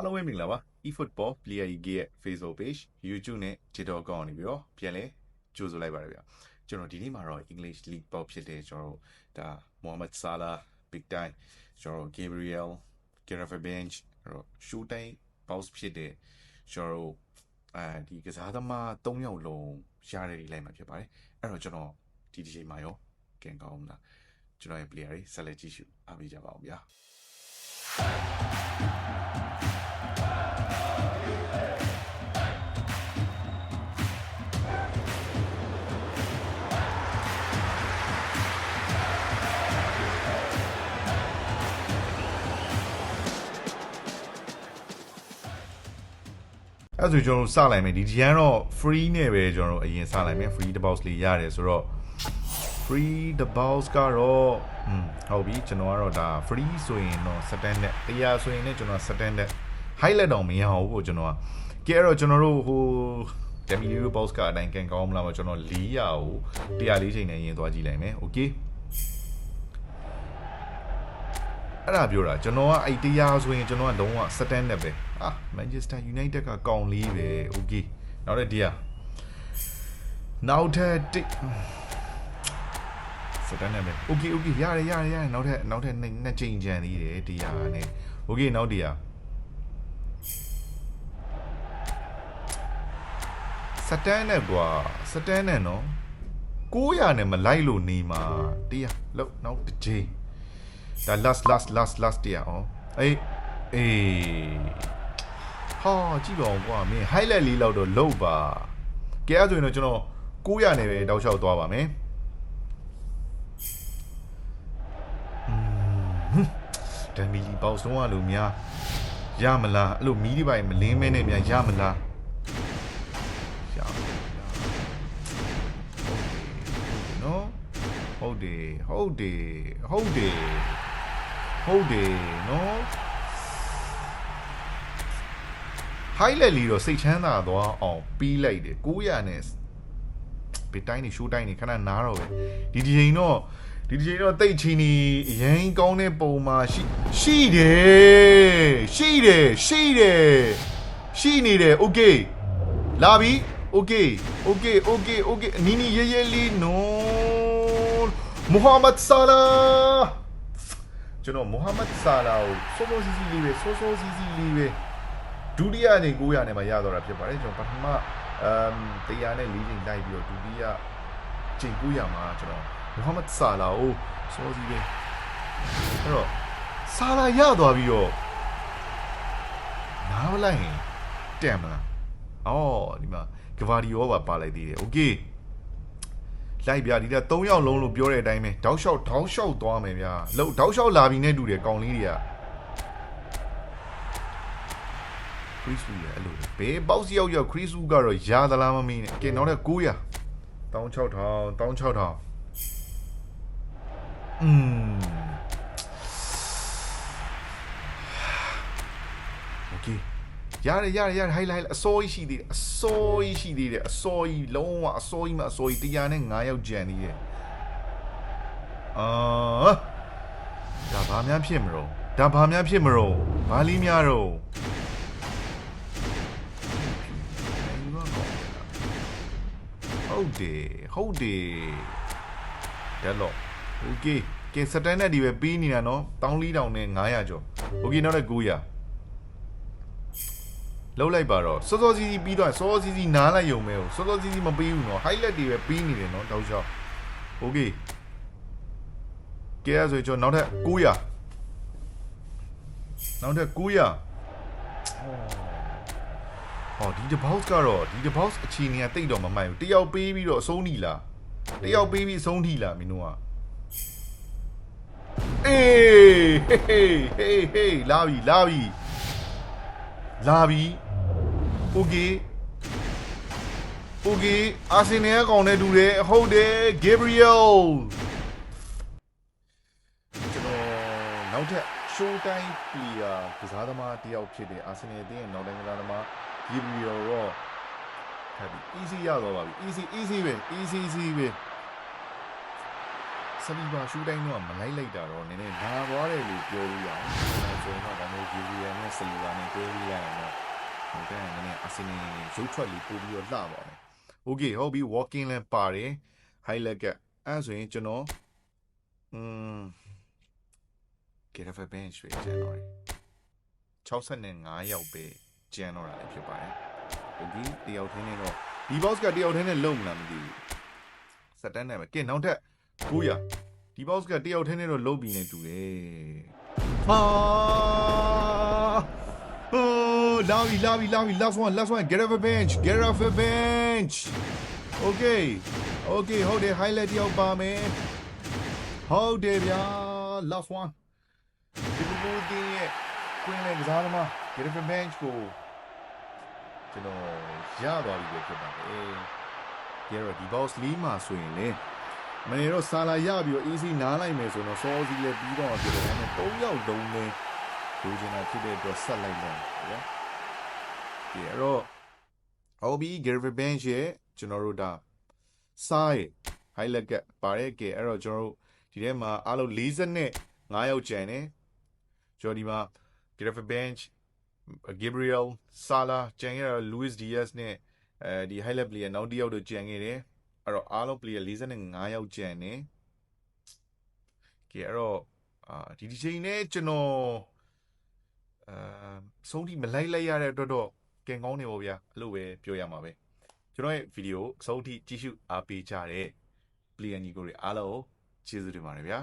အားလုံးပဲမင်္ဂလာပါ eFootball Player EG ရဲ့ Facebook page YouTube နဲ့ TikTok account ကနေပြီးတော့ပြန်လဲကြိုဆိုလိုက်ပါရဗျာကျွန်တော်ဒီနေ့မှာတော့ English League ပေါက်ဖြစ်တဲ့ကျွန်တော်တို့ဒါ Mohamed Salah Big Time ကျွန်တော်တို့ Gabriel Gareth Bench အဲ့တော့ show time bounce ဖြစ်တဲ့ကျွန်တော်တို့အဲဒီကစားသမား၃ယောက်လုံးရတဲ့ဒီလိုက်မှာဖြစ်ပါတယ်အဲ့တော့ကျွန်တော်ဒီဒီချိန်မှာရောကင်ကောင်းလားကျွန်တော်ရဲ့ player တွေဆက်လက်ကြည့်ရှုအားပေးကြပါအောင်ဗျာ အဲ့ဒါဆိုကျွန်တော်တို့စလိုက်မယ်ဒီဒီကတော့ free နဲ့ပဲကျွန်တော်တို့အရင်စလိုက်မယ် free the box လေးရတယ်ဆိုတော့ free the box ကတော့อืมဟုတ်ပြီကျွန်တော်ကတော့ဒါ free ဆိုရင်တော့ set နဲ့တရားဆိုရင်လည်းကျွန်တော် set နဲ့ highlight တော့မရအောင်ဘူးကျွန်တော်ကကဲအဲ့တော့ကျွန်တော်တို့ဟို demi little box ကအတိုင်းကန်ကောင်းမလားမကျွန်တော်400ကို104ချိန်နဲ့ရင်သွားကြည့်လိုက်မယ် okay အဲ့ဒါပြောတာကျွန်တော်ကအဲ့တရားဆိုရင်ကျွန်တော်ကလုံးဝ set နဲ့ပဲအာ Manchester United ကကောင်းလေးပဲ okay နောက်တဲ့တရားနောက်ထပ်တစ်စတန်နဲ့ပဲ okay okay ရတယ်ရတယ်ရတယ်နောက်ထပ်နောက်ထပ်နှစ်နှစ်ချိန်ကြံသေးတယ်တရားနဲ့ okay နောက်တရားစတန်နဲ့ကွာစတန်နဲ့နော်900နဲ့မလိုက်လို့နေမှာတရားလောက်နောက်တစ်ချိန် ဒါ last last last last တရားအောင်အေးအေးဟာကြည့်ပါဦးကွာမင်း highlight လေးလောက်တော့လုတ်ပါကဲအဲ့ဆိုရင်တော့ကျွန်တော်900နဲ့ပဲတောက်လျှောက်သွားပါမယ်ဒန်မီလီပေါစတော့လို့များရမလားအဲ့လိုမီးဒီပိုင်းမလင်းမဲနဲ့များရမလားရမလားနော်ဟုတ်တယ်ဟုတ်တယ်ဟုတ်တယ် ဟုတ်တယ်နော် highlight လေးတော့စိတ်ချမ်းသာသွားအောင်ပြီးလိုက်တယ်900နဲ့ဘစ်တိုင်းနေရှိုးတိုင်းနေခဏနားတော့ပဲဒီဒီချိန်တော့ဒီဒီချိန်တော့တိတ်ချီနေအရင်ကောင်းတဲ့ပုံမှာရှိရှိတယ်ရှိတယ်ရှိတယ်ရှိနေတယ် okay လာပြီ okay okay okay okay နီနီရဲရဲလေးနော်မုဟာမတ်ဆာလာ ကျွန်တော်မုဟာမတ်ဆာလာကိုစောစောစီးစီးလေးပဲစောစောစီးစီးလေးပဲ ဒုတိယချိန်900နဲ့မှရတော့တာဖြစ်ပါတယ်ကျွန်တော်ပထမအမ်100နဲ့4ချိန်လိုက်ပြီးတော့ဒုတိယချိန်900မှာကျွန်တော်မိုဟာမက်ဆာလာကိုစောစီးပဲအဲ့တော့ဆာလာရသွားပြီးတော့နားမလိုက်ရင်တက်မလားအော်ဒီမှာဂဗာဒီယောပါပါလိုက်သေးတယ်โอเค လိုက်ပြဒီက3ယောက်လုံးလို့ပြောတဲ့အတိုင်းပဲတောက်လျှောက်တောက်လျှောက်သွားမယ်ဗျာလောက်တောက်လျှောက်လာပြီးနဲ့တူတယ်ကောင်လေးတွေက ခရစ်စုရဲ့အဲ့လိုဘယ်ပေါက်စီရောက်ရောက်ခရစ်စုကတော့ရာသလားမမင်းနဲ့ကဲနောက်တဲ့900 16000 16000อืมโอเค ရတယ်ရတယ်ရတယ်ဟိုင်လိုက်အစိုးရရှိသေးတယ်အစိုးရရှိသေးတယ်အစိုးရလုံးဝအစိုးရမအစိုးရတရားနဲ့9ယောက်ကြံနေတယ်အာဒါဘာများဖြစ်မလို့ဒါဘာများဖြစ်မလို့ဘာလီများတော့ ဟုတ်တယ်ဟုတ်တယ်ဒါတော့โอเคကဲစတန်နဲ့ဒီပဲပြီးနေတာနော်14000နဲ့900ကျော်โอเคနောက်တော့900 လှုပ်လိုက်ပါတော့စောစောစီးစီးပြီးတော့စောစောစီးစီးနားလိုက်ရုံပဲစောစောစီးစီးမပြီးဘူးနော် highlight တွေပဲပြီးနေတယ်နော်တောက်ချောင်း okay ကဲဆိုကျွန်တော်နောက်ထပ်900နောက်ထပ်900ဟောဒီ box ကတော့ဒီ box အခြေအနေကတိတ်တော့မမှန်ဘူးတယောက်ပေးပြီးတော့အဆုံးထိလားတယောက်ပေးပြီးအဆုံးထိလားမင်းတို့ကအေးဟေးဟေးဟေးလာပြီလာပြီလာပြီ โอเคโอเคအာဆင်နယ်ကောင်နဲ့တူတယ်ဟုတ်တယ် Gabriel ကျွန်တော်နောက်ထပ် show time player ကစားသမားတယောက်ဖြစ်တဲ့အာဆင်နယ်အသင်းရဲ့နောက်တိုင်းကစားသမား Gabriel တော့ထပ်ပြီး easy ရတော့ပါပြီ easy easy ပဲ easy easy ပဲ ဆလီဘာရှူတိုင်းတော့မလိုက်လိုက်တာတော့နည်းနည်းနာသွားတယ်လို့ပြောလို့ရတယ်အဲဆိုရင်တော့ဒါမျိုးဂျီဗီယန်နဲ့ဆလီဘာနဲ့တွဲပြီးလိုက်ရင်တော့ ဟိုကနည်းနည်းအာဆင်နယ်ရုပ်ထွက်လေးပို့ပြီးတော့လှပါမယ်။ Okay ဟုတ်ပြီ walking လည်းပါတယ် high leg ကအဲဆိုရင်ကျွန်တော် mm get off a bench ရေးကျန်တော့တယ်65ရောက်ပဲကျန်တော့တာလည်းဖြစ်ပါတယ်။ဒီတယောက်ထင်းနေတော့ဒီ box ကတယောက်ထင်းနဲ့လုံမလားမသိဘူး။စက်တန်းနဲ့ပဲကင်နောက်ထပ်900ဒီ box ကတယောက်ထင်းနဲ့တော့လုံပြီးနေတူတယ်။ဟာ ဟိုလာပြီလာပြီလာပြီ last one last one get off a bench get off a bench okay okay ဟုတ်တယ် highlight တယောက်ပါမယ်ဟုတ်တယ်ဗျာ last one ဒီလိုဒီရဲ့ကွင်းနဲ့ကစားသမား get off a bench ကိုကျွန်တော်ရသွားပြီပဲဖြစ်ပါတယ်ဒီတော့ဒီ boss လေးမှာဆိုရင်လေမနေတော့ဆာလာရပြီးတော့ easy နားလိုက်မယ်ဆိုတော့စောစီလည်းပြီးတော့ဒီလိုနဲ့၃ယောက်လုံးနဲ့ လူချင်တာဖြစ်တဲ့အတွက်ဆက်လိုက်တော့ဗျာဒီအဲ့တော့ဟောဘီ get off a bench ရဲ့ကျွန်တော်တို့ဒါစားရဲ့ highlight ကပါရဲ့ကဲအဲ့တော့ကျွန်တော်တို့ဒီထဲမှာအားလုံး40နဲ့9ယောက်ကျန်တယ်ကျွန်တော်ဒီမှာ get off a bench Gabriel Sala ကျန်ခဲ့တော့ Luis Diaz နဲ့အဲဒီ highlight player နောက်တစ်ယောက်တို့ကျန်ခဲ့တယ်အဲ့တော့အားလုံး player 45ယောက်ကျန်တယ်ကဲအဲ့တော့အာဒီဒီချိန်နဲ့ကျွန်တော် အာဆုံးထိမလိုက်လိုက်ရတဲ့အတွက်တော့ကင်ကောင်းနေပါဗျာအဲ့လိုပဲပြောရမှာပဲကျွန်တော်ရဲ့ဗီဒီယိုအဆုံးထိကြည့်ရှုအားပေးကြတဲ့ player ညီကိုတွေအားလုံးကိုကျေးဇူးတင်ပါတယ်ဗျာ